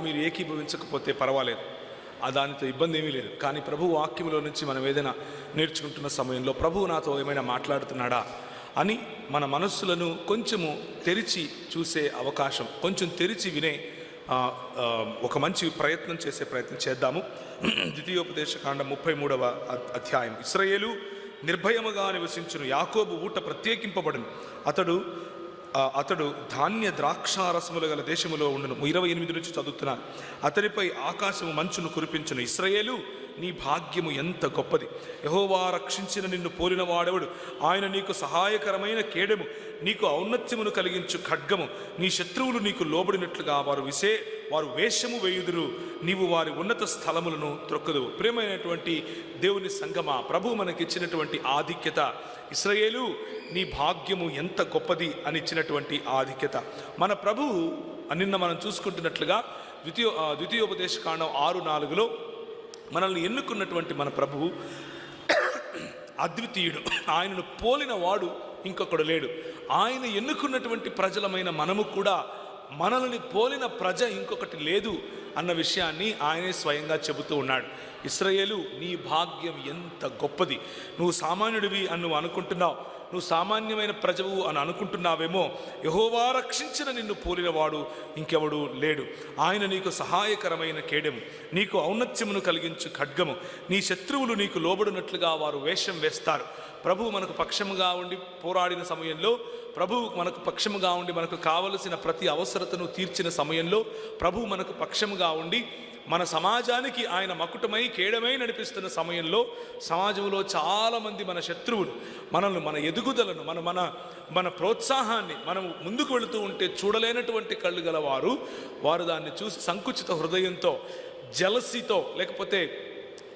మీరు ఏకీభవించకపోతే పర్వాలేదు. ఆ దానితో ఇబ్బంది ఏమీ లేదు. కానీ ప్రభు వాక్యంలో నుంచి మనం ఏదైనా నేర్చుకుంటున్న సమయంలో ప్రభువు నాతో ఏమైనా మాట్లాడుతున్నాడా అని మన మనస్సులను కొంచెము తెరిచి చూసే అవకాశం కొంచెం తెరిచి వినే ఒక మంచి ప్రయత్నం చేసే ప్రయత్నం చేద్దాము. ద్వితీయోపదేశకాండ ముప్పై మూడవ అధ్యాయం. ఇస్రయేలు నిర్భయముగా నివసించును. యాకోబు ఊట ప్రత్యేకింపబడును. అతడు అతడు ధాన్య ద్రాక్షారసములు గల దేశములో ఉండను. ఇరవై ఎనిమిది నుంచి చదువుతున్నాను అతడిపై ఆకాశము మంచును కురిపించును. ఇస్రయేలు నీ భాగ్యము ఎంత గొప్పది. యహోవా రక్షించిన నిన్ను పోలిన వాడెవడు? ఆయన నీకు సహాయకరమైన కేడెము నీకు ఔన్నత్యమును కలిగించు ఖడ్గము. నీ శత్రువులు నీకు లోబడినట్లుగా వారు విసే వారు వేషము వేయుదురు నీవు వారి ఉన్నత స్థలములను త్రొక్కదు. ప్రేమైనటువంటి దేవుని సంగమ ప్రభు మనకిచ్చినటువంటి ఆధిక్యత. ఇస్రాయేలు నీ భాగ్యము ఎంత గొప్పది అని ఇచ్చినటువంటి ఆధిక్యత. మన ప్రభు నిన్న మనం చూసుకుంటున్నట్లుగా ద్వితీయ ద్వితీయోపదేశ కాండం ఆరు నాలుగులో మనల్ని ఎన్నుకున్నటువంటి మన ప్రభువు అద్వితీయుడు. ఆయనను పోలిన వాడు ఇంకొకడు లేడు. ఆయన ఎన్నుకున్నటువంటి ప్రజలమైన మనము కూడా మనల్ని పోలిన ప్రజ ఇంకొకటి లేదు అన్న విషయాన్ని ఆయనే స్వయంగా చెబుతూ ఉన్నాడు. ఇస్రయేలు నీ భాగ్యం ఎంత గొప్పది. నువ్వు సామాన్యుడివి అని నువ్వు అనుకుంటున్నావు. నువ్వు సామాన్యమైన ప్రజవు అని అనుకుంటున్నావేమో. యహోవా రక్షించిన నిన్ను పోలినవాడు ఇంకెవడు లేడు. ఆయన నీకు సహాయకరమైన కేడెము. నీకు ఔన్నత్యమును కలిగించు ఖడ్గము. నీ శత్రువులు నీకు లోబడినట్లుగా వారు వేషం వేస్తారు. ప్రభువు మనకు పక్షముగా ఉండి పోరాడిన సమయంలో ప్రభువు మనకు పక్షముగా ఉండి మనకు కావలసిన ప్రతి అవసరతను తీర్చిన సమయంలో ప్రభువు మనకు పక్షముగా ఉండి మన సమాజానికి ఆయన మకుటమై కేడమై నడిపిస్తున్న సమయంలో సమాజంలో చాలామంది మన శత్రువులు మనల్ని మన ఎదుగుదలను మన మన మన ప్రోత్సాహాన్ని మనం ముందుకు వెళుతూ ఉంటే చూడలేనటువంటి కళ్ళు గలవారు వారు దాన్ని చూసి సంకుచిత హృదయంతో జలసితో లేకపోతే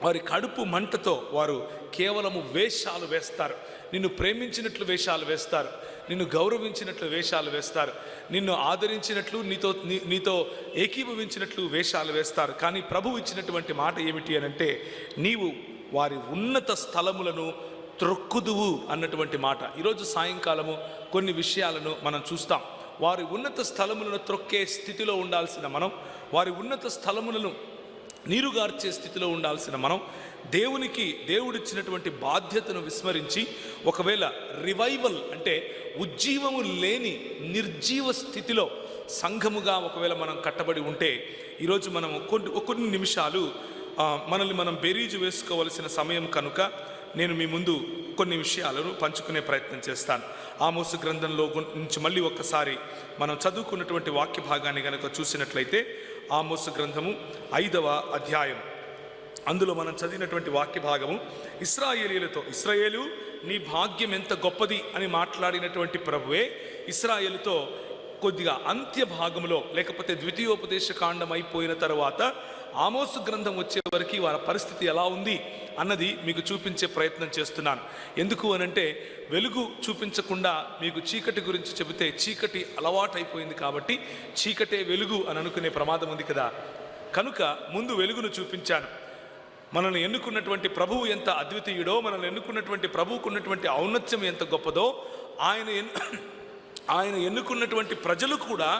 వారి కడుపు మంటతో వారు కేవలము వేషాలు వేస్తారు. నిన్ను ప్రేమించినట్లు వేషాలు వేస్తారు. నిన్ను గౌరవించినట్లు వేషాలు వేస్తారు. నిన్ను ఆదరించినట్లు నీతో నీతో ఏకీభవించినట్లు వేషాలు వేస్తారు. కానీ ప్రభు ఇచ్చినటువంటి మాట ఏమిటి అని అంటే నీవు వారి ఉన్నత స్థలములను త్రొక్కుదువు అన్నటువంటి మాట. ఈరోజు సాయంకాలము కొన్ని విషయాలను మనం చూస్తాం. వారి ఉన్నత స్థలములను త్రొక్కే స్థితిలో ఉండాల్సిన మనం వారి ఉన్నత స్థలములను నీరుగార్చే స్థితిలో ఉండాల్సిన మనం దేవునికి దేవుడిచ్చినటువంటి బాధ్యతను విస్మరించి ఒకవేళ రివైవల్ అంటే ఉజ్జీవము లేని నిర్జీవ స్థితిలో సంఘముగా ఒకవేళ మనం కట్టబడి ఉంటే ఈరోజు మనం కొన్ని కొన్ని నిమిషాలు మనల్ని మనం బెరీజు వేసుకోవలసిన సమయం కనుక నేను మీ ముందు కొన్ని విషయాలను పంచుకునే ప్రయత్నం చేస్తాను. ఆమోసు గ్రంథంలో నుంచి మళ్ళీ ఒక్కసారి మనం చదువుకున్నటువంటి వాక్య భాగాన్ని కనుక చూసినట్లయితే ఆమోసు గ్రంథము ఐదవ అధ్యాయం అందులో మనం చదివినటువంటి వాక్య భాగము ఇస్రాయేలీలతో ఇస్రాయేలు నీ భాగ్యం ఎంత గొప్పది? అని మాట్లాడినటువంటి ప్రభువే ఇస్రాయేలుతో కొద్దిగా అంత్య భాగంలో లేకపోతే ద్వితీయోపదేశ కాండం అయిపోయిన తర్వాత ఆమోసు గ్రంథం వచ్చే వరకు వారి పరిస్థితి ఎలా ఉంది అన్నది మీకు చూపించే ప్రయత్నం చేస్తున్నాను. ఎందుకు అనంటే వెలుగు చూపించకుండా మీకు చీకటి గురించి చెబితే చీకటి అలవాటైపోయింది కాబట్టి చీకటే వెలుగు అని అనుకునే ప్రమాదం ఉంది కదా. కనుక ముందు వెలుగును చూపించాను. మనల్ని ఎన్నుకున్నటువంటి ప్రభువు ఎంత అద్వితీయుడో మనల్ని ఎన్నుకున్నటువంటి ప్రభువుకు ఉన్నటువంటి ఔన్నత్యం ఎంత గొప్పదో ఆయన ఎన్ ఆయన ఎన్నుకున్నటువంటి ప్రజలు కూడా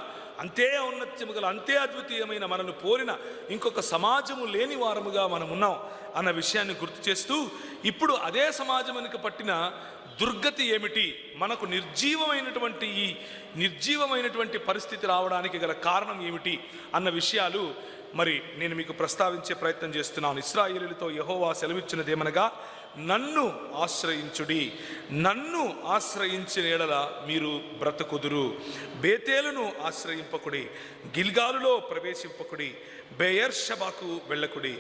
అంతే ఔన్నత్యము గల అంతే అద్వితీయమైన మనల్ని పోలిన ఇంకొక సమాజము లేని వారముగా మనం ఉన్నాం అన్న విషయాన్ని గుర్తు చేస్తూ ఇప్పుడు అదే సమాజమునికి పట్టిన దుర్గతి ఏమిటి? మనకు నిర్జీవమైనటువంటి ఈ నిర్జీవమైనటువంటి పరిస్థితి రావడానికి గల కారణం ఏమిటి? అన్న విషయాలు మరి నేను మీకు ప్రస్తావించే ప్రయత్నం చేస్తున్నాను. ఇస్రాయేలులతో యహోవా సెలవిచ్చినదేమనగా నన్ను ఆశ్రయించుడి. నన్ను ఆశ్రయించిన ఎడల మీరు బ్రతకుదురు. బేతేలును ఆశ్రయింపకుడి. గిల్గాలులో ప్రవేశింపకుడి. బేయర్షబాకు వెళ్ళకుడి.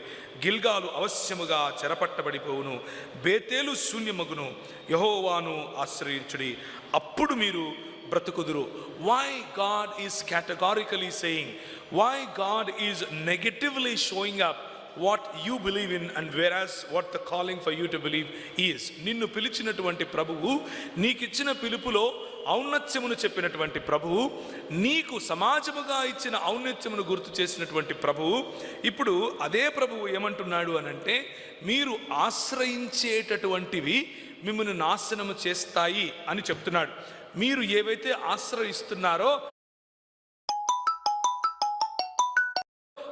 గిల్గాలు అవశ్యముగా చెరపట్టబడిపోవును. బేతేలు శూన్యమగును. యహోవాను ఆశ్రయించుడి. అప్పుడు మీరు బ్రతుకుదురు. Why God is categorically saying why God is negatively showing up what you believe in and where whereas what the calling for you to believe is నిన్ను పిలిచినటువంటి ప్రభువు నీకిచ్చిన పిలుపులో ఔన్నత్యమును చెప్పినటువంటి ప్రభువు నీకు సమాజముగా ఇచ్చిన ఔన్నత్యమును గుర్తు చేసినటువంటి ప్రభువు. ఇప్పుడు అదే ప్రభువు ఏమంటున్నాడు అనంటే మీరు ఆశ్రయించేటటువంటివి మిమ్మల్ని నాశనము చేస్తాయి అని చెప్తున్నాడు. మీరు ఏవైతే ఆశ్రయిస్తున్నారో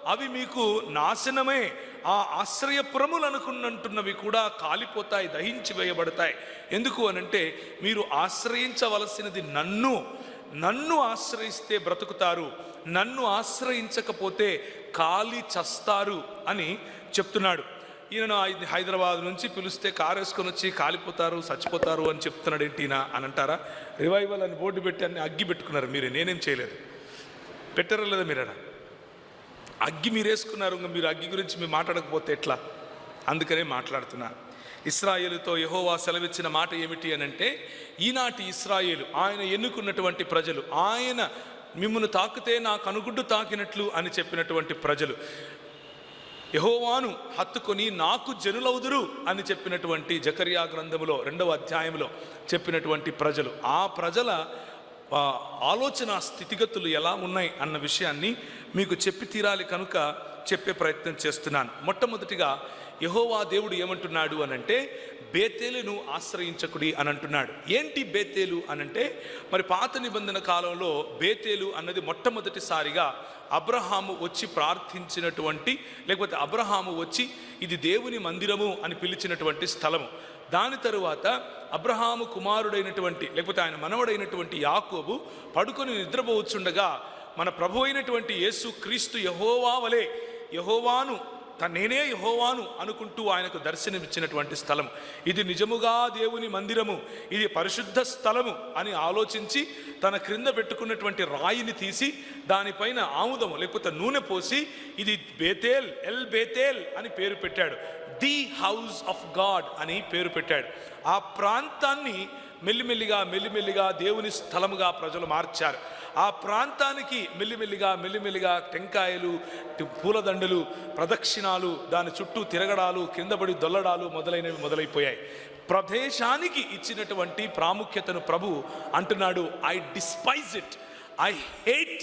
అవి మీకు నాశనమే. ఆ ఆశ్రయపురములు అనుకున్నంటున్నవి కూడా కాలిపోతాయి దహించి వేయబడతాయి. ఎందుకు అనంటే మీరు ఆశ్రయించవలసినది నన్ను. నన్ను ఆశ్రయిస్తే బ్రతుకుతారు. నన్ను ఆశ్రయించకపోతే కాలి చస్తారు అని చెప్తున్నాడు. ఈయన హైదరాబాద్ నుంచి పిలిస్తే కారు వేసుకొని వచ్చి కాలిపోతారు చచ్చిపోతారు అని చెప్తున్నాడు ఏంటి అని అంటారా? రివైవల్ అని బోర్డు పెట్టి అన్ని అగ్గి పెట్టుకున్నారు మీరు. నేనేం చేయలేదు. పెట్టారా లేదా మీరన్నా అగ్గి మీరు వేసుకున్నారు ఇంకా మీరు అగ్గి గురించి మేము మాట్లాడకపోతే ఎట్లా? అందుకనే మాట్లాడుతున్నా. ఇస్రాయేలుతో యహోవా సెలవిచ్చిన మాట ఏమిటి అని అంటే ఈనాటి ఇస్రాయేలు ఆయన ఎన్నుకున్నటువంటి ప్రజలు ఆయన మిమ్మల్ని తాకితే నాకు అనుగుడ్డు తాకినట్లు అని చెప్పినటువంటి ప్రజలు. యహోవాను హత్తుకొని నాకు జనులవుదురు అని చెప్పినటువంటి జకర్యా గ్రంథములో రెండవ అధ్యాయంలో చెప్పినటువంటి ప్రజలు. ఆ ప్రజల ఆలోచన స్థితిగతులు ఎలా ఉన్నాయి అన్న విషయాన్ని మీకు చెప్పి తీరాలి కనుక చెప్పే ప్రయత్నం చేస్తున్నాను. మొట్టమొదటిగా యహోవా దేవుడు ఏమంటున్నాడు అనంటే బేతేలును ఆశ్రయించకుడి అని అంటున్నాడు ఏంటి బేతేలు అనంటే మరి పాత నిబంధన కాలంలో బేతేలు అన్నది మొట్టమొదటిసారిగా అబ్రహాము వచ్చి ప్రార్థించినటువంటి లేకపోతే అబ్రహాము వచ్చి ఇది దేవుని మందిరము అని పిలిచినటువంటి స్థలము. దాని తరువాత అబ్రహాము కుమారుడైనటువంటి లేకపోతే ఆయన మనవడైనటువంటి యాకోబు పడుకొని నిద్రపోవచ్చుండగా మన ప్రభు అయినటువంటి యేసు క్రీస్తు యహోవా వలె యహోవాను నేనే యహోవాను అనుకుంటూ ఆయనకు దర్శనమిచ్చినటువంటి స్థలం ఇది నిజముగా దేవుని మందిరము ఇది పరిశుద్ధ స్థలము అని ఆలోచించి తన క్రింద పెట్టుకున్నటువంటి రాయిని తీసి దానిపైన ఆముదము లేకపోతే నూనె పోసి ఇది బేతేల్ ఎల్ బేతేల్ అని పేరు పెట్టాడు. ది హౌస్ ఆఫ్ గాడ్ అని పేరు పెట్టాడు. ఆ ప్రాంతాన్ని మెల్లిమెల్లిగా మెల్లిమెల్లిగా దేవుని స్థలముగా ప్రజలు మార్చారు. ఆ ప్రాంతానికి మెల్లిమెల్లిగా మెల్లిమెల్లిగా టెంకాయలు పూలదండలు ప్రదక్షిణాలు దాని చుట్టూ తిరగడాలు కిందపడి దొల్లడాలు మొదలైనవి మొదలైపోయాయి. ప్రదేశానికి ఇచ్చినటువంటి ప్రాముఖ్యతను ప్రభు అంటున్నాడు I despise it I hate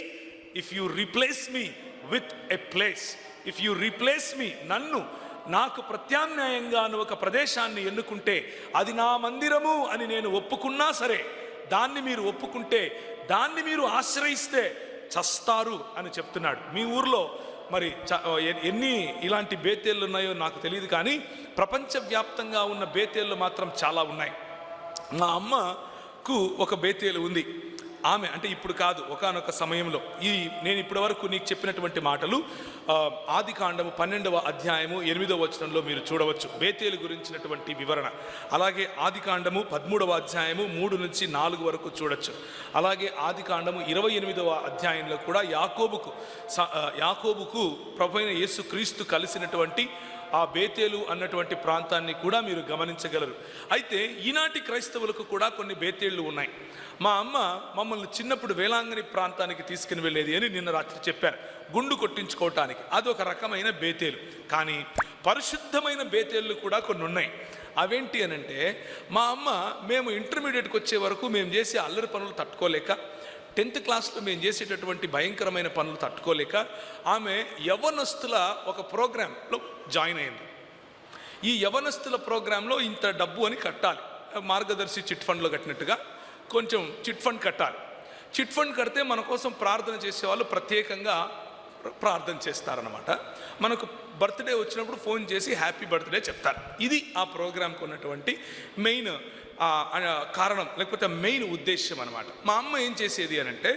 if you replace me with a place if you replace me నన్ను నాకు ప్రత్యామ్నాయంగా ఒక ప్రదేశాన్ని ఎన్నుకుంటే అది నా మందిరము అని నేను ఒప్పుకున్నా సరే దాన్ని మీరు ఒప్పుకుంటే దాన్ని మీరు ఆశ్రయిస్తే చస్తారు అని చెప్తున్నాడు. మీ ఊర్లో మరి చ- ఎ- ఎన్ని ఇలాంటి బేతేళ్ళు ఉన్నాయో నాకు తెలియదు కానీ ప్రపంచవ్యాప్తంగా ఉన్న బేతేళ్ళు మాత్రం చాలా ఉన్నాయి. మా అమ్మకు ఒక బేతేలు ఉంది. ఆమె అంటే ఇప్పుడు కాదు ఒకానొక సమయంలో. ఈ నేను ఇప్పటి వరకు నీకు చెప్పినటువంటి మాటలు ఆది కాండము పన్నెండవ అధ్యాయము ఎనిమిదవ వచనంలో మీరు చూడవచ్చు. బేతేలు గురించినటువంటి వివరణ. అలాగే ఆది కాండము పదమూడవ అధ్యాయము మూడు నుంచి నాలుగు వరకు చూడొచ్చు. అలాగే ఆది కాండము ఇరవై ఎనిమిదవ అధ్యాయంలో కూడా యాకోబుకు స- యాకోబుకు ప్రభు అయిన యేసు క్రీస్తు కలిసినటువంటి ఆ బేతేలు అన్నటువంటి ప్రాంతాన్ని కూడా మీరు గమనించగలరు. అయితే ఈనాటి క్రైస్తవులకు కూడా కొన్ని బేతేళ్ళు ఉన్నాయి. మా అమ్మ మమ్మల్ని చిన్నప్పుడు వేలాంగని ప్రాంతానికి తీసుకుని వెళ్ళేది అని నిన్న రాత్రి చెప్పారు. గుండు కొట్టించుకోవటానికి. అదొక రకమైన బేతేలు. కానీ పరిశుద్ధమైన బేతేళ్ళు కూడా కొన్ని ఉన్నాయి. అవేంటి అని అంటే మా అమ్మ మేము ఇంటర్మీడియట్కి వచ్చే వరకు మేము చేసే అల్లరి పనులు తట్టుకోలేక టెన్త్ క్లాస్లో మేము చేసేటటువంటి భయంకరమైన పనులు తట్టుకోలేక ఆమె యవనస్తుల ఒక ప్రోగ్రాంలో జాయిన్ అయింది ఈ యవనస్తుల ప్రోగ్రాంలో ఇంత డబ్బు అని కట్టాలి. మార్గదర్శి చిట్ ఫండ్లో కట్టినట్టుగా కొంచెం చిట్ ఫండ్ కట్టాలి. చిట్ ఫండ్ కడితే మన కోసం ప్రార్థన చేసేవాళ్ళు ప్రత్యేకంగా ప్రార్థన చేస్తారనమాట మనకు బర్త్డే వచ్చినప్పుడు ఫోన్ చేసి హ్యాపీ బర్త్డే చెప్తారు. ఇది ఆ ప్రోగ్రాంకి ఉన్నటువంటి మెయిన్ కారణం లేకపోతే మెయిన్ ఉద్దేశ్యం అనమాట మా అమ్మ ఏం చేసేది అని అంటే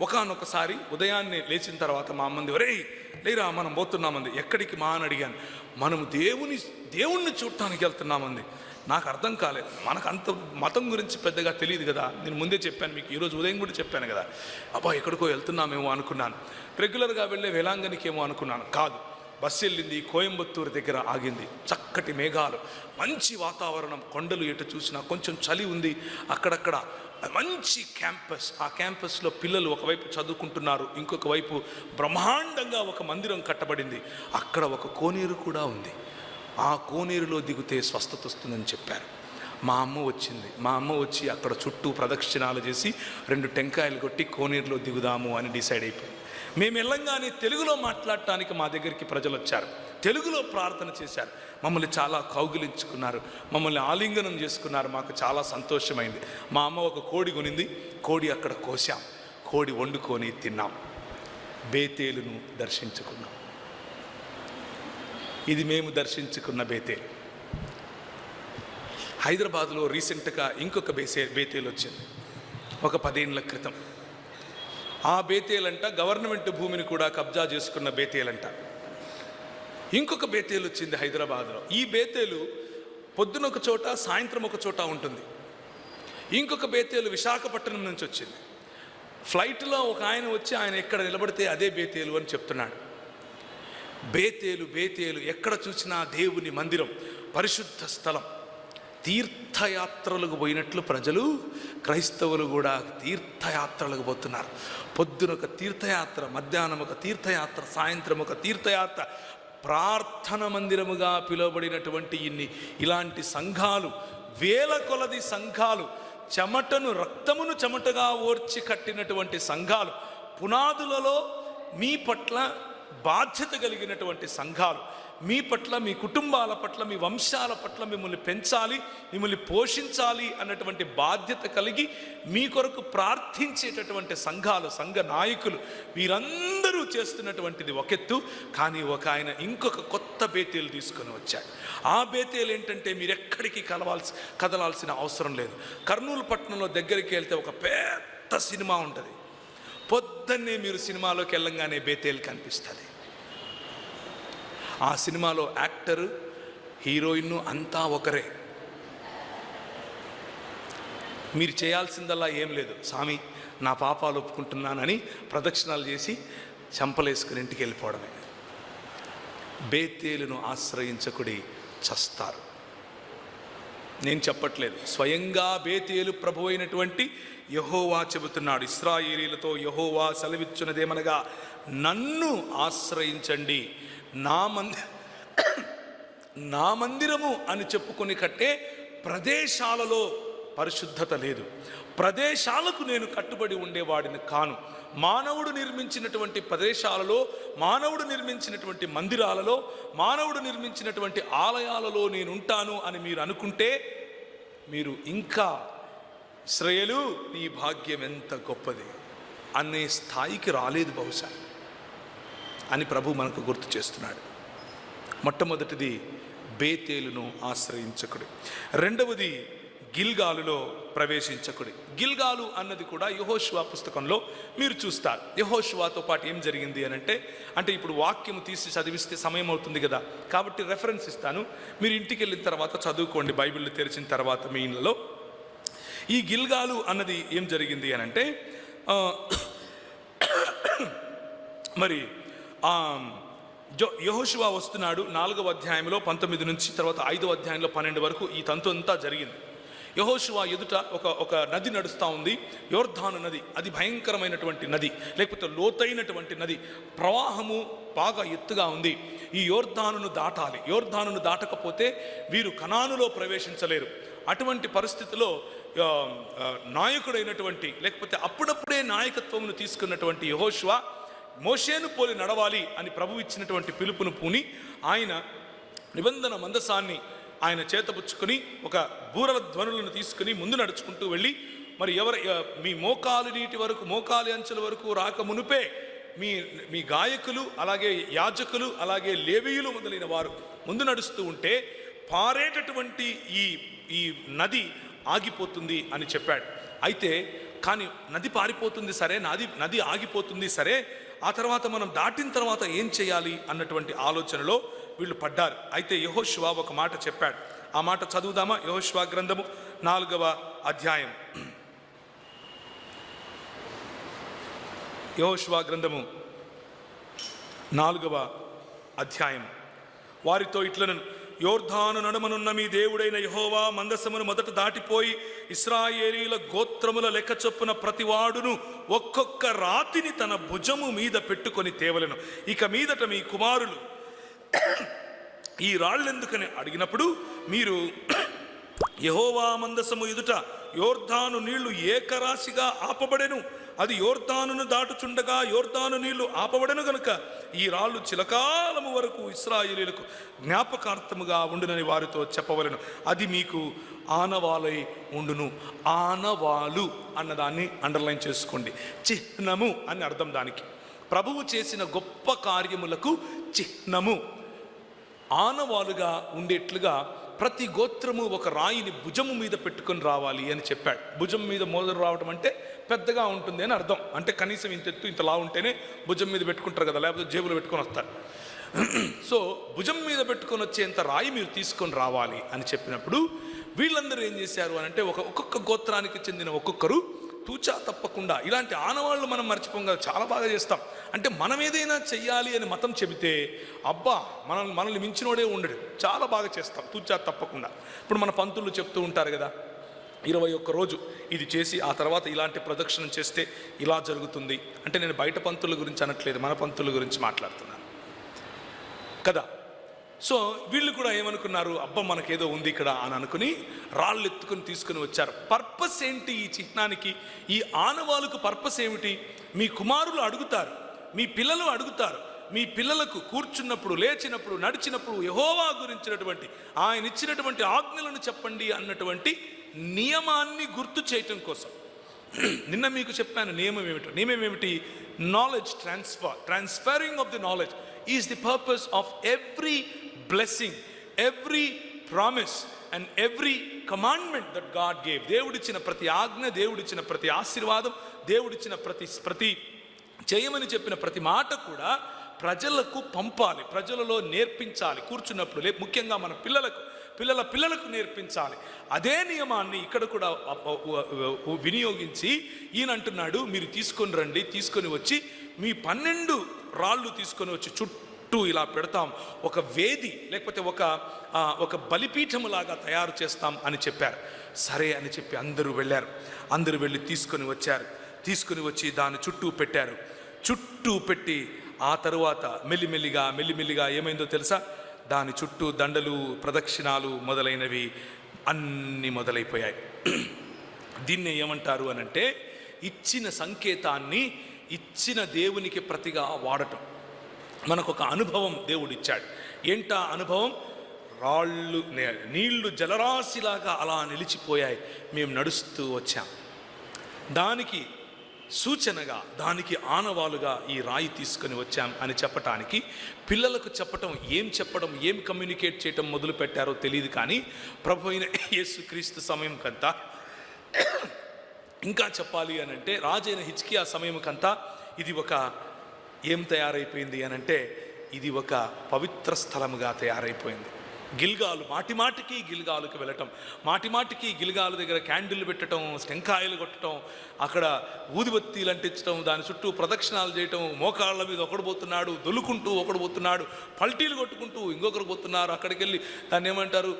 ఒకనొకసారి ఉదయాన్నే లేచిన తర్వాత మా అమ్మంది ఒరేయ్ లేరా మనం పోతున్నామంది. ఎక్కడికి మా అని అడిగాను. మనం దేవుని దేవుణ్ణి చూడటానికి వెళ్తున్నామంది. నాకు అర్థం కాలేదు. మనకు అంత మతం గురించి పెద్దగా తెలియదు కదా. నేను ముందే చెప్పాను మీకు. ఈరోజు ఉదయం కూడా చెప్పాను కదా. అబ్బా ఎక్కడికో వెళ్తున్నామేమో అనుకున్నాను. రెగ్యులర్గా వెళ్ళే వేలాంగనికి ఏమో అనుకున్నాను. కాదు. బస్సు వెళ్ళింది కోయంబత్తూరు దగ్గర ఆగింది. చక్కటి మేఘాలు. మంచి వాతావరణం. కొండలు ఎటు చూసినా కొంచెం చలి ఉంది. అక్కడక్కడ మంచి క్యాంపస్. ఆ క్యాంపస్లో పిల్లలు ఒకవైపు చదువుకుంటున్నారు ఇంకొక వైపు బ్రహ్మాండంగా ఒక మందిరం కట్టబడింది. అక్కడ ఒక కోనేరు కూడా ఉంది. ఆ కోనేరులో దిగితే స్వస్థత వస్తుందని చెప్పారు. మా అమ్మ వచ్చింది. మా అమ్మ వచ్చి అక్కడ చుట్టూ ప్రదక్షిణాలు చేసి రెండు టెంకాయలు కొట్టి కోనేరులో దిగుదాము అని డిసైడ్ అయిపోయింది. మేము వెళ్ళంగానే తెలుగులో మాట్లాడటానికి మా దగ్గరికి ప్రజలు వచ్చారు తెలుగులో ప్రార్థన చేశారు. మమ్మల్ని చాలా కౌగిలించుకున్నారు. మమ్మల్ని ఆలింగనం చేసుకున్నారు. మాకు చాలా సంతోషమైంది. మా అమ్మ ఒక కోడి కొనింది. కోడి అక్కడ కోసాం కోడి వండుకొని తిన్నాం. బేతేలును దర్శించుకున్నాం. ఇది మేము దర్శించుకున్న బేతేలు. హైదరాబాద్లో రీసెంట్గా ఇంకొక బేసే బేతేలు వచ్చింది. ఒక పదేళ్ళ క్రితం. ఆ బేతేలంట గవర్నమెంట్ భూమిని కూడా కబ్జా చేసుకున్న బేతేలంట. ఇంకొక బేతేలు వచ్చింది హైదరాబాద్లో. ఈ బేతేలు పొద్దున ఒక చోట సాయంత్రం ఒక చోట ఉంటుంది. ఇంకొక బేతేలు విశాఖపట్నం నుంచి వచ్చింది. ఫ్లైట్లో ఒక ఆయన వచ్చి ఆయన ఎక్కడ నిలబడితే అదే బేతేలు అని చెప్తున్నాడు. బేతేలు బేతేలు ఎక్కడ చూసినా దేవుని మందిరం పరిశుద్ధ స్థలం. తీర్థయాత్రలకు పోయినట్లు ప్రజలు క్రైస్తవులు కూడా తీర్థయాత్రలకు పోతున్నారు. పొద్దున ఒక తీర్థయాత్ర మధ్యాహ్నం ఒక తీర్థయాత్ర సాయంత్రం ఒక తీర్థయాత్ర ప్రార్థన మందిరముగా పిలువబడినటువంటి ఇన్ని ఇలాంటి సంఘాలు వేల కొలది సంఘాలు చెమటను రక్తమును చెమటగా ఓర్చి కట్టినటువంటి సంఘాలు పునాదులలో మీ పట్ల బాధ్యత కలిగినటువంటి సంఘాలు. మీ పట్ల మీ కుటుంబాల పట్ల మీ వంశాల పట్ల మిమ్మల్ని పెంచాలి మిమ్మల్ని పోషించాలి అన్నటువంటి బాధ్యత కలిగి మీ కొరకు ప్రార్థించేటటువంటి సంఘాలు సంఘ నాయకులు వీరందరూ చేస్తున్నటువంటిది ఒకెత్తు కానీ ఒక ఆయన ఇంకొక కొత్త బేతేలు తీసుకొని వచ్చాడు. ఆ బేతేలు ఏంటంటే మీరు ఎక్కడికి కలవాల్సి కదలాల్సిన అవసరం లేదు. కర్నూలు పట్టణంలో దగ్గరికి వెళ్తే ఒక పెద్ద సినిమా ఉంటుంది. పొద్దున్నే మీరు సినిమాలోకి వెళ్ళంగానే బేతేలు కనిపిస్తుంది. ఆ సినిమాలో యాక్టరు హీరోయిన్ అంతా ఒకరే. మీరు చేయాల్సిందల్లా ఏం లేదు. స్వామి నా పాపాలు ఒప్పుకుంటున్నానని ప్రదక్షిణాలు చేసి చంపలేసుకుని ఇంటికి వెళ్ళిపోవడమే. బేతేలును ఆశ్రయించకుడి చస్తారు. నేను చెప్పట్లేదు. స్వయంగా బేతేలు ప్రభు అయినటువంటి యహోవా చెబుతున్నాడు. ఇస్రాయేలీలతో యహోవా సెలవిచ్చున్నదేమనగా నన్ను ఆశ్రయించండి. నా మంది నా మందిరము అని చెప్పుకొని కట్టే ప్రదేశాలలో పరిశుద్ధత లేదు. ప్రదేశాలకు నేను కట్టుబడి ఉండేవాడిని కాను. మానవుడు నిర్మించినటువంటి ప్రదేశాలలో మానవుడు నిర్మించినటువంటి మందిరాలలో మానవుడు నిర్మించినటువంటి ఆలయాలలో నేను ఉంటాను అని మీరు అనుకుంటే మీరు ఇంకా శ్రేయలు నీ భాగ్యం ఎంత గొప్పది? అనే స్థాయికి రాలేదు బహుశా. అని ప్రభు మనకు గుర్తు చేస్తున్నాడు. మొట్టమొదటిది బేతేలును ఆశ్రయించకుడు. రెండవది గిల్గాలులో ప్రవేశించకుడి. గిల్గాలు అన్నది కూడా యహోశివా పుస్తకంలో మీరు చూస్తారు. యహోశివాతో పాటు ఏం జరిగింది అని అంటే అంటే ఇప్పుడు వాక్యం తీసి చదివిస్తే సమయం అవుతుంది కదా కాబట్టి రెఫరెన్స్ ఇస్తాను. మీరు ఇంటికి వెళ్ళిన తర్వాత చదువుకోండి బైబిల్ తెరిచిన తర్వాత మీ ఇళ్ళలో ఈ గిల్గాలు అన్నది ఏం జరిగింది అని అంటే మరి జో యహోశివా వస్తున్నాడు నాలుగవ అధ్యాయంలో పంతొమ్మిది నుంచి తర్వాత ఐదవ అధ్యాయంలో పన్నెండు వరకు ఈ తంతు అంతా జరిగింది. యహోశివా ఎదుట ఒక ఒక నది నడుస్తూ ఉంది. యోర్ధాను నది అది భయంకరమైనటువంటి నది లేకపోతే లోతైనటువంటి నది ప్రవాహము బాగా ఎత్తుగా ఉంది. ఈ యోర్ధానును దాటాలి. యోర్ధానును దాటకపోతే వీరు కణానులో ప్రవేశించలేరు. అటువంటి పరిస్థితిలో నాయకుడైనటువంటి లేకపోతే అప్పుడప్పుడే నాయకత్వమును తీసుకున్నటువంటి యహోశివా మోషేను పోలి నడవాలి అని ప్రభు ఇచ్చినటువంటి పిలుపును పూని ఆయన నిబంధన మందసాన్ని ఆయన చేతపుచ్చుకొని ఒక బూరల ధ్వనులను తీసుకుని ముందు నడుచుకుంటూ వెళ్ళి మరి ఎవరు మీ మోకాలు నీటి వరకు మోకాలి అంచెల వరకు రాక మునుపే మీ మీ గాయకులు అలాగే యాజకులు అలాగే లేవీయులు మొదలైన వారు ముందు నడుస్తూ ఉంటే పారేటటువంటి ఈ ఈ నది ఆగిపోతుంది అని చెప్పాడు. అయితే కానీ నది పారిపోతుంది సరే నది నది ఆగిపోతుంది సరే ఆ తర్వాత మనం దాటిన తర్వాత ఏం చేయాలి అన్నటువంటి ఆలోచనలో వీళ్ళు పడ్డారు. అయితే యహోశివా ఒక మాట చెప్పాడు. ఆ మాట చదువుదామా? యహోశివా గ్రంథము నాలుగవ అధ్యాయం. యహోశివా గ్రంథము నాలుగవ అధ్యాయం. వారితో ఇట్లను యోర్ధాను నడుమనున్న మీ దేవుడైన యహోవా మందసమును మొదట దాటిపోయి ఇస్రాయేలీల గోత్రముల లెక్క చొప్పున ప్రతివాడును ఒక్కొక్క రాతిని తన భుజము మీద పెట్టుకొని తేవలను. ఇక మీదట మీ కుమారులు ఈ రాళ్ళెందుకని అడిగినప్పుడు మీరు యహోవా మందసము ఎదుట యోర్ధాను నీళ్ళు ఏకరాశిగా ఆపబడెను. అది యోర్ధానును దాటుచుండగా యోర్ధాను నీళ్ళు ఆపబడను గనుక ఈ రాళ్ళు చిలకాలము వరకు ఇస్రాయేలీలకు జ్ఞాపకార్థముగా ఉండునని వారితో చెప్పవలెను. అది మీకు ఆనవాలై ఉండును. ఆనవాలు అన్నదాన్ని అండర్లైన్ చేసుకోండి. చిహ్నము అని అర్థం దానికి. ప్రభువు చేసిన గొప్ప కార్యములకు చిహ్నము. ఆనవాలుగా ఉండేట్లుగా ప్రతి గోత్రము ఒక రాయిని భుజము మీద పెట్టుకొని రావాలి అని చెప్పాడు. భుజం మీద మోదరు రావడం అంటే పెద్దగా ఉంటుంది అని అర్థం. అంటే కనీసం ఇంత ఎత్తు ఇంతలా ఉంటేనే భుజం మీద పెట్టుకుంటారు కదా లేకపోతే జేబులో పెట్టుకొని వస్తారు. సో భుజం మీద పెట్టుకొని వచ్చేంత రాయి మీరు తీసుకొని రావాలి అని చెప్పినప్పుడు వీళ్ళందరూ ఏం చేశారు అని అంటే ఒక ఒక్కొక్క గోత్రానికి చెందిన ఒక్కొక్కరు తూచా తప్పకుండా ఇలాంటి ఆనవాళ్ళు మనం మర్చిపోం కదా చాలా బాగా చేస్తాం. అంటే మనం ఏదైనా చెయ్యాలి అని మతం చెబితే అబ్బా మనల్ని మనల్ని మించినోడే ఉండడు. చాలా బాగా చేస్తాం తూచా తప్పకుండా. ఇప్పుడు మన పంతులు చెప్తూ ఉంటారు కదా ఇరవై ఒక్క రోజు ఇది చేసి ఆ తర్వాత ఇలాంటి ప్రదక్షిణం చేస్తే ఇలా జరుగుతుంది. అంటే నేను బయట పంతుల గురించి అనట్లేదు మన పంతుల గురించి మాట్లాడుతున్నాను. కదా? సో వీళ్ళు కూడా ఏమనుకున్నారు అబ్బా మనకేదో ఉంది ఇక్కడ అని అనుకుని రాళ్ళు ఎత్తుకుని తీసుకుని వచ్చారు. పర్పస్ ఏంటి ఈ చిహ్నానికి? ఈ ఆనవాళ్ళకు పర్పస్ ఏమిటి? మీ కుమారులు అడుగుతారు. మీ పిల్లలు అడుగుతారు. మీ పిల్లలకు కూర్చున్నప్పుడు లేచినప్పుడు నడిచినప్పుడు యహోవా గురించినటువంటి ఆయన ఇచ్చినటువంటి ఆజ్ఞలను చెప్పండి అన్నటువంటి నియమాన్ని గుర్తు చేయటం కోసం. నిన్న మీకు చెప్పాను నియమం ఏమిటో. నియమం ఏమిటి? Knowledge transfer transferring of the knowledge is the purpose of every blessing every promise and every commandment that God gave దేవుడిచ్చిన ప్రతి ఆజ్ఞ దేవుడిచ్చిన ప్రతి ఆశీర్వాదం దేవుడిచ్చిన ప్రతి ప్రతి చేయమని చెప్పిన ప్రతి మాట కూడా ప్రజలకు పంపాలి ప్రజలలో నేర్పించాలి. కూర్చున్నప్పుడు లే ముఖ్యంగా మన పిల్లలకు పిల్లల పిల్లలకు నేర్పించాలి. అదే నియమాన్ని ఇక్కడ కూడా వినియోగించి ఈయన అంటున్నాడు మీరు తీసుకొని రండి తీసుకొని వచ్చి మీ పన్నెండు రాళ్ళు తీసుకొని వచ్చి చుట్టూ ఇలా పెడతాం. ఒక వేది లేకపోతే ఒక ఒక బలిపీఠములాగా తయారు చేస్తాం అని చెప్పారు. సరే అని చెప్పి అందరూ వెళ్ళారు. అందరూ వెళ్ళి తీసుకొని వచ్చారు. తీసుకొని వచ్చి దాని చుట్టూ పెట్టారు. చుట్టూ పెట్టి ఆ తరువాత మెల్లిమెల్లిగా మెల్లిమెల్లిగా ఏమైందో తెలుసా? దాని చుట్టూ దండలు ప్రదక్షిణాలు మొదలైనవి అన్నీ మొదలైపోయాయి. దీన్ని ఏమంటారు అని అంటే ఇచ్చిన సంకేతాన్ని ఇచ్చిన దేవునికి ప్రతిగా వాడటం. మనకు ఒక అనుభవం దేవుడిచ్చాడు. ఏంటా అనుభవం? రాళ్ళు నీళ్ళు జలరాశిలాగా అలా నిలిచిపోయాయి. మేము నడుస్తూ వచ్చాం. దానికి సూచనగా దానికి ఆనవాలుగా ఈ రాయి తీసుకొని వచ్చాం అని చెప్పటానికి పిల్లలకు చెప్పటం ఏం చెప్పడం ఏం కమ్యూనికేట్ చేయటం మొదలు పెట్టారో తెలియదు కానీ ప్రభు అయిన యేసుక్రీస్తు సమయం కంతా ఇంకా చెప్పాలి అని అంటే రాజైన హిచ్కియా సమయం కంతా ఇది ఒక ఏం తయారైపోయింది అని అంటే ఇది ఒక పవిత్ర స్థలముగా తయారైపోయింది. గిల్గాలు మాటిమాటికి గిల్గాలుకి వెళ్ళటం మాటిమాటికి గిల్గాలు దగ్గర క్యాండిల్ పెట్టడం టెంకాయలు కొట్టడం అక్కడ ఊదిబత్తీలు అంటించడం దాని చుట్టూ ప్రదక్షిణాలు చేయటం మోకాళ్ళ మీద ఒకడు పోతున్నాడు దొల్లుకుంటూ ఒకడు పోతున్నాడు పల్టీలు కొట్టుకుంటూ ఇంకొకరు పోతున్నారు అక్కడికి వెళ్ళి దాన్ని ఏమంటారు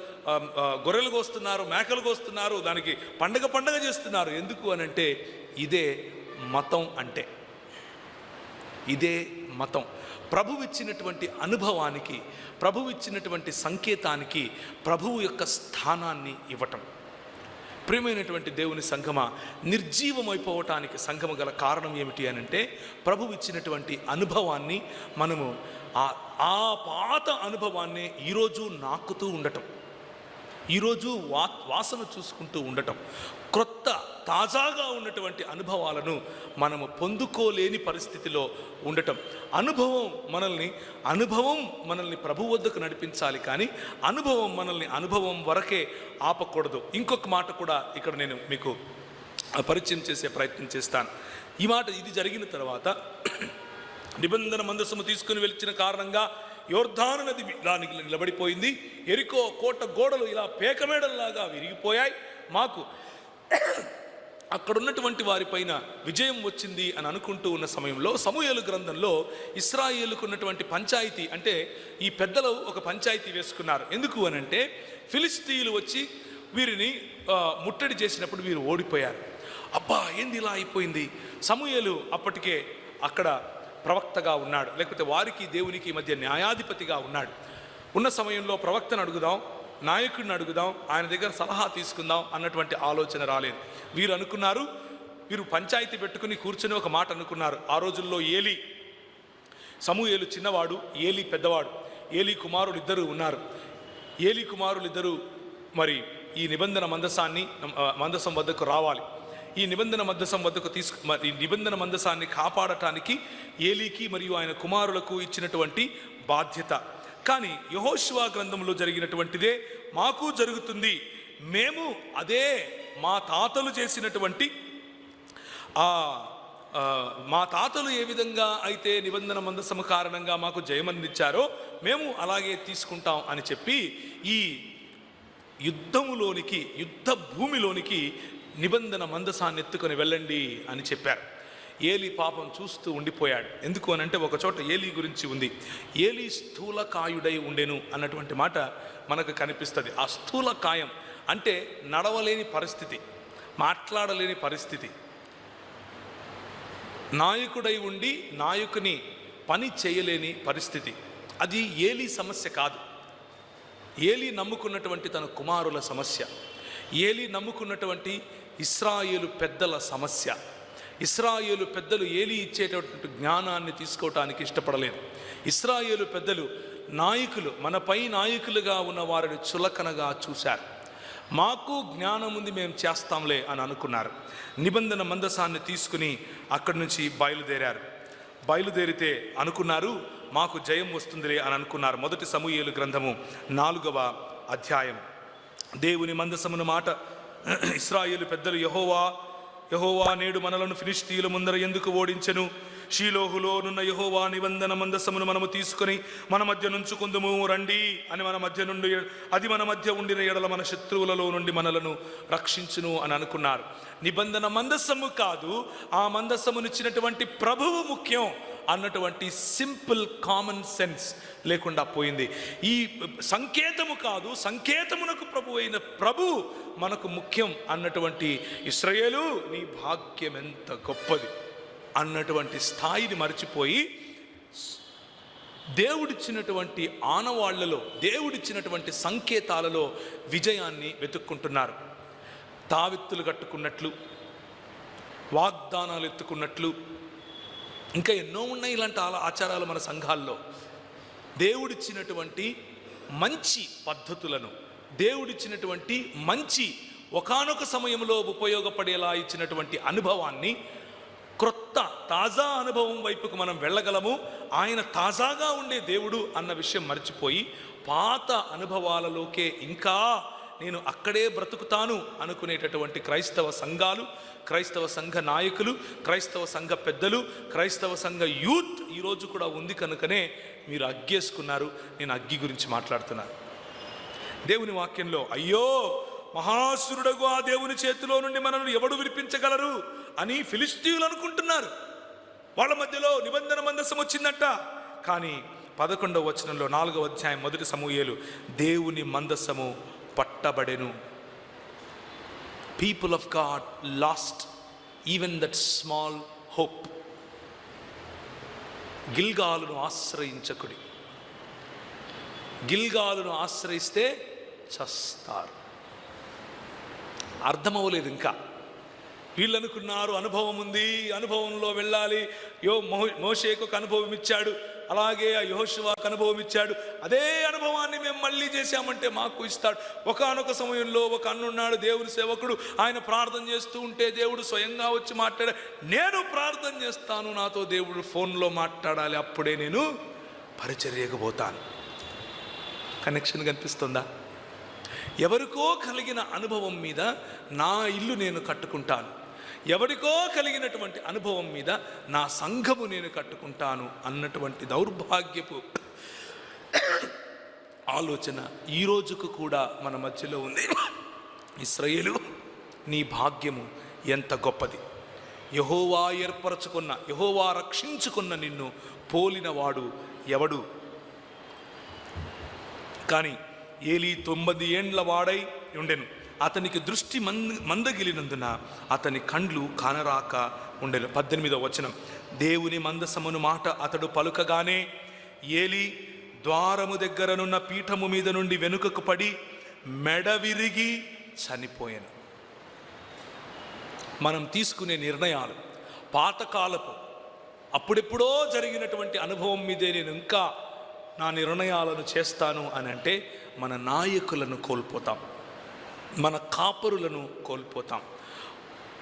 గొర్రెలు కోస్తున్నారు మేకలు కోస్తున్నారు దానికి పండగ పండగ చేస్తున్నారు. ఎందుకు అని అంటే ఇదే మతం అంటే. ఇదే మతం. ప్రభువిచ్చినటువంటి అనుభవానికి ప్రభువిచ్చినటువంటి సంకేతానికి ప్రభువు యొక్క స్థానాన్ని ఇవ్వటం. ప్రియమైనటువంటి దేవుని సంఘమ నిర్జీవమైపోవటానికి సంఘము గల కారణం ఏమిటి అని అంటే ప్రభు ఇచ్చినటువంటి అనుభవాన్ని మనము ఆ ఆ పాత అనుభవాన్ని ఈరోజు నాకుతూ ఉండటం. ఈరోజు వా వాసన చూసుకుంటూ ఉండటం క్రొత్త తాజాగా ఉన్నటువంటి అనుభవాలను మనము పొందుకోలేని పరిస్థితిలో ఉండటం. అనుభవం మనల్ని అనుభవం మనల్ని ప్రభు వద్దకు నడిపించాలి కానీ అనుభవం మనల్ని అనుభవం వరకే ఆపకూడదు. ఇంకొక మాట కూడా ఇక్కడ నేను మీకు పరిచయం చేసే ప్రయత్నం చేస్తాను. ఈ మాట ఇది జరిగిన తర్వాత నిబంధన మందసము తీసుకుని వెళ్ళిన కారణంగా యోర్ధాను నది దానికి నిలబడిపోయింది. ఎరికో కోట గోడలు ఇలా పేకమేడల్లాగా విరిగిపోయాయి. మాకు అక్కడ ఉన్నటువంటి వారిపైన విజయం వచ్చింది అని అనుకుంటూ ఉన్న సమయంలో సమూహలు గ్రంథంలో ఇస్రాయేలుకు ఉన్నటువంటి పంచాయతీ అంటే ఈ పెద్దలు ఒక పంచాయతీ వేసుకున్నారు. ఎందుకు అని అంటే ఫిలిస్తీన్లు వచ్చి వీరిని ముట్టడి చేసినప్పుడు వీరు ఓడిపోయారు. అబ్బా ఏంది ఇలా అయిపోయింది? సమూహలు అప్పటికే అక్కడ ప్రవక్తగా ఉన్నాడు. లేకపోతే వారికి దేవునికి మధ్య న్యాయాధిపతిగా ఉన్నాడు. ఉన్న సమయంలో ప్రవక్తను అడుగుదాం నాయకుడిని అడుగుదాం ఆయన దగ్గర సలహా తీసుకుందాం అన్నటువంటి ఆలోచన రాలేదు. వీరు అనుకున్నారు వీరు పంచాయతీ పెట్టుకుని కూర్చొని ఒక మాట అనుకున్నారు. ఆ రోజుల్లో ఏలి సమూహేలు చిన్నవాడు ఏలి పెద్దవాడు ఏలి కుమారులు ఇద్దరు ఉన్నారు. ఏలి కుమారులు ఇద్దరు మరి ఈ నిబంధన మందసాన్ని మందసం వద్దకు రావాలి. ఈ నిబంధన మందసం వద్దకు తీసుకు ఈ నిబంధన మందసాన్ని కాపాడటానికి ఏలీకి మరియు ఆయన కుమారులకు ఇచ్చినటువంటి బాధ్యత. కానీ యహోశివా గ్రంథంలో జరిగినటువంటిదే మాకు జరుగుతుంది. మేము అదే మా తాతలు చేసినటువంటి ఆ ఆ, మా తాతలు ఏ విధంగా అయితే నిబంధన మందసము కారణంగా మాకు జయమందించారో మేము అలాగే తీసుకుంటాం అని చెప్పి ఈ యుద్ధములోనికి యుద్ధ భూమిలోనికి నిబంధన మందసాన్ని ఎత్తుకొని వెళ్ళండి అని చెప్పారు. ఏలి పాపం చూస్తూ ఉండిపోయాడు. ఎందుకు అని అంటే ఒకచోట ఏలి గురించి ఉంది. ఏలి స్థూలకాయుడై ఉండెను అన్నటువంటి మాట మనకు కనిపిస్తుంది. ఆ స్థూల కాయం అంటే నడవలేని పరిస్థితి మాట్లాడలేని పరిస్థితి. నాయకుడై ఉండి నాయకుని పని చేయలేని పరిస్థితి. అది ఏలి సమస్య కాదు. ఏలి నమ్ముకున్నటువంటి తన కుమారుల సమస్య. ఏలి నమ్ముకున్నటువంటి ఇస్రాయేలు పెద్దల సమస్య. ఇస్రాయేలు పెద్దలు ఏలి ఇచ్చేటటువంటి జ్ఞానాన్ని తీసుకోవటానికి ఇష్టపడలేదు. ఇస్రాయేలు పెద్దలు నాయకులు మనపై నాయకులుగా ఉన్న వారిని చులకనగా చూశారు. మాకు జ్ఞానం ఉంది మేము చేస్తాంలే అని అనుకున్నారు. నిబంధన మందసాన్ని తీసుకుని అక్కడి నుంచి బయలుదేరారు. బయలుదేరితే అనుకున్నారు మాకు జయం వస్తుందిలే అని అనుకున్నారు. మొదటి సమూహేలు గ్రంథము నాలుగవ అధ్యాయం దేవుని మందసమున మాట ఇస్రాయేలు పెద్దలు యహోవా యహోవా నేడు మనలను ఫిలిస్తీయుల ముందర ఎందుకు ఓడించెను? షీలోహులోనున్న యహోవా నిబంధన మందసమును మనము తీసుకొని మన మధ్య నుంచుకుందుము రండి అని మన మధ్య నుండి అది మన మధ్య ఉండిన ఎడల మన శత్రువులలో నుండి మనలను రక్షించును అని అనుకున్నారు. నిబంధన మందసము కాదు ఆ మందసమునిచ్చినటువంటి ప్రభువు ముఖ్యం అన్నటువంటి సింపుల్ కామన్ సెన్స్ లేకుండా పోయింది. ఈ సంకేతము కాదు సంకేతమునకు ప్రభు అయిన ప్రభు మనకు ముఖ్యం అన్నటువంటి ఇస్రయేలు నీ భాగ్యం ఎంత గొప్పది అన్నటువంటి స్థాయిని మర్చిపోయి దేవుడిచ్చినటువంటి ఆనవాళ్ళలో దేవుడిచ్చినటువంటి సంకేతాలలో విజయాన్ని వెతుక్కుంటున్నారు. తావెత్తులు కట్టుకున్నట్లు వాగ్దానాలు ఎత్తుకున్నట్లు ఇంకా ఎన్నో ఉన్నాయి ఇలాంటి ఆచారాలు మన సంఘాల్లో. దేవుడిచ్చినటువంటి మంచి పద్ధతులను దేవుడిచ్చినటువంటి మంచి ఒకానొక సమయంలో ఉపయోగపడేలా ఇచ్చినటువంటి అనుభవాన్ని క్రొత్త తాజా అనుభవం వైపుకు మనం వెళ్ళగలము. ఆయన తాజాగా ఉండే దేవుడు అన్న విషయం మర్చిపోయి పాత అనుభవాలలోకే ఇంకా నేను అక్కడే బ్రతుకుతాను అనుకునేటటువంటి క్రైస్తవ సంఘాలు క్రైస్తవ సంఘ నాయకులు క్రైస్తవ సంఘ పెద్దలు క్రైస్తవ సంఘ యూత్ ఈరోజు కూడా ఉంది కనుకనే మీరు అగ్గేసుకున్నారు నేను అగ్గి గురించి మాట్లాడుతున్నాను దేవుని వాక్యంలో అయ్యో మహాసురుడగు ఆ దేవుని చేతిలో నుండి మనల్ని ఎవడు విడిపించగలరు అని ఫిలిస్తీయులు అనుకుంటున్నారు. వాళ్ళ మధ్యలో నిబంధన మందసం వచ్చిందట. కానీ పదకొండవ వచనంలో నాలుగవ అధ్యాయం మొదటి సమూహేలు దేవుని మందసము పట్టబడెను. People of God lost even that small hope గిల్గాలును ఆశ్రయించకుడి. గిల్గాలును ఆశ్రయిస్తే చస్తారు. అర్థమవ్వలేదు ఇంకా. వీళ్ళు అనుకున్నారు అనుభవం ఉంది అనుభవంలో వెళ్ళాలి. యో మో మోషేకు ఒక అనుభవం ఇచ్చాడు. అలాగే ఆ యహోశివాకు అనుభవం ఇచ్చాడు. అదే అనుభవాన్ని మేము మళ్ళీ చేశామంటే మాకు ఇస్తాడు. ఒకనొక సమయంలో ఒక అన్నున్నాడు దేవుని సేవకుడు. ఆయన ప్రార్థన చేస్తూ ఉంటే దేవుడు స్వయంగా వచ్చి మాట్లాడా నేను ప్రార్థన చేస్తాను నాతో దేవుడు ఫోన్లో మాట్లాడాలి. అప్పుడే నేను పరిచర్యకపోతాను కనెక్షన్ కనిపిస్తుందా? ఎవరికో కలిగిన అనుభవం మీద నా ఇల్లు నేను కట్టుకుంటాను. ఎవరికో కలిగినటువంటి అనుభవం మీద నా సంఘము నేను కట్టుకుంటాను అన్నటువంటి దౌర్భాగ్యపు ఆలోచన ఈ రోజుకు కూడా మన మధ్యలో ఉంది. ఇస్రయేలు నీ భాగ్యము ఎంత గొప్పది. యహోవా ఏర్పరచుకున్న యహోవా రక్షించుకున్న నిన్ను పోలినవాడు ఎవడు? కానీ ఏలి తొమ్మిది ఏండ్ల వాడై ఉండెను. అతనికి దృష్టి మంద మందగిలినందున అతని కండ్లు కానరాక ఉండెను. పద్దెనిమిదవ వచనం. దేవుని మందసమును మాట అతడు పలుకగానే ఏలి ద్వారము దగ్గరనున్న పీఠము మీద నుండి వెనుకకు పడి మెడ విరిగి చనిపోయాను. మనం తీసుకునే నిర్ణయాలు పాతకాలపు అప్పుడెప్పుడో జరిగినటువంటి అనుభవం మీదే నేను ఇంకా నా నిర్ణయాలను చేస్తాను అని అంటే మన నాయకులను కోల్పోతాం. మన కాపరులను కోల్పోతాం.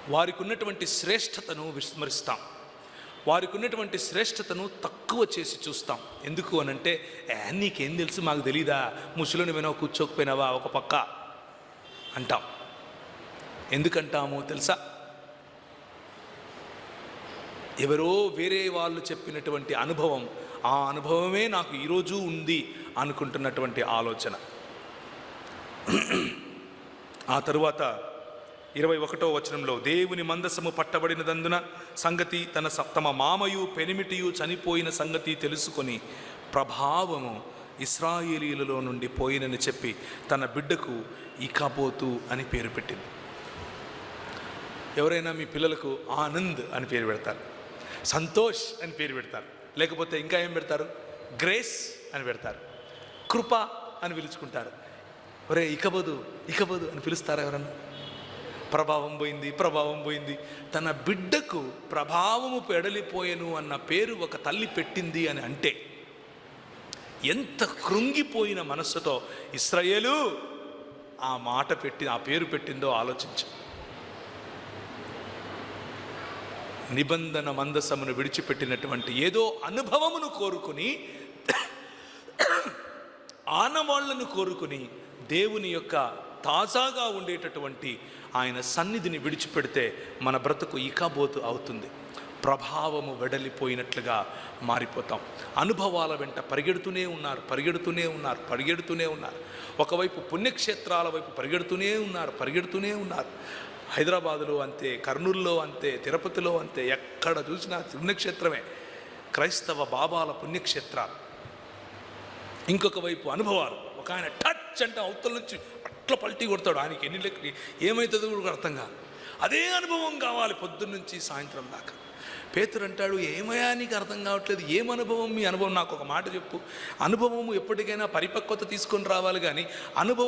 వారికి ఉన్నటువంటి శ్రేష్టతను విస్మరిస్తాం. వారికి ఉన్నటువంటి శ్రేష్టతను తక్కువ చేసి చూస్తాం. ఎందుకు అనంటే నీకేం తెలుసు? మాకు తెలీదా? ముసలిని వినో కూర్చోకపోయినావా? ఒక పక్క. అంటాం. ఎందుకంటాము తెలుసా? ఎవరో వేరే వాళ్ళు చెప్పినటువంటి అనుభవం ఆ అనుభవమే నాకు ఈరోజు ఉంది అనుకుంటున్నటువంటి ఆలోచన. ఆ తరువాత ఇరవై ఒకటో వచనంలో దేవుని మందసము పట్టబడినదందున సంగతి తన తమ మామయు పెనిమిటియు చనిపోయిన సంగతి తెలుసుకొని ప్రభావము ఇస్రాయేలీలలో నుండి పోయినని చెప్పి తన బిడ్డకు ఇకాబోతు అని పేరు పెట్టింది. ఎవరైనా మీ పిల్లలకు ఆనంద్ అని పేరు పెడతారు సంతోష్ అని పేరు పెడతారు లేకపోతే ఇంకా ఏం పెడతారు? గ్రేస్ అని పెడతారు కృప అని పిలుచుకుంటారు. ఒరే ఇకబోదు ఇకబోదు అని పిలుస్తారా ఎవరన్నా? ప్రభావం పోయింది ప్రభావం పోయింది. తన బిడ్డకు ప్రభావము పెడలిపోయెను అన్న పేరు ఒక తల్లి పెట్టింది అని అంటే ఎంత కృంగిపోయిన మనస్సుతో ఇస్రాయేలు ఆ మాట పెట్టి ఆ పేరు పెట్టిందో ఆలోచించు. నిబంధన మందసమును విడిచిపెట్టినటువంటి ఏదో అనుభవమును కోరుకుని ఆనవాళ్ళను కోరుకుని దేవుని యొక్క తాజాగా ఉండేటటువంటి ఆయన సన్నిధిని విడిచిపెడితే మన బ్రతుకు ఇకాబోతు అవుతుంది. ప్రభావము వెడలిపోయినట్లుగా మారిపోతాం. అనుభవాల వెంట పరిగెడుతూనే ఉన్నారు పరిగెడుతూనే ఉన్నారు పరిగెడుతూనే ఉన్నారు. ఒకవైపు పుణ్యక్షేత్రాల వైపు పరిగెడుతూనే ఉన్నారు పరిగెడుతూనే ఉన్నారు. హైదరాబాదులో అంతే కర్నూలులో అంతే తిరుపతిలో అంతే ఎక్కడ చూసినా పుణ్యక్షేత్రమే. క్రైస్తవ బాబాల పుణ్యక్షేత్రాలు. ఇంకొక వైపు అనుభవాలు. ఒక ఆయన టచ్ అంటే అవతల నుంచి అట్లా పల్టీ కొడతాడు. ఆయనకి ఎన్ని లెక్క ఏమవుతుందో కూడా అర్థం కాదు. అదే అనుభవం కావాలి పొద్దున్న నుంచి సాయంత్రం దాకా. పేతురు అంటాడు ఏమయా నీకు అర్థం కావట్లేదు? ఏం అనుభవం? మీ అనుభవం నాకు ఒక మాట చెప్పు. అనుభవం ఎప్పటికైనా పరిపక్వత తీసుకొని రావాలి కానీ అనుభవం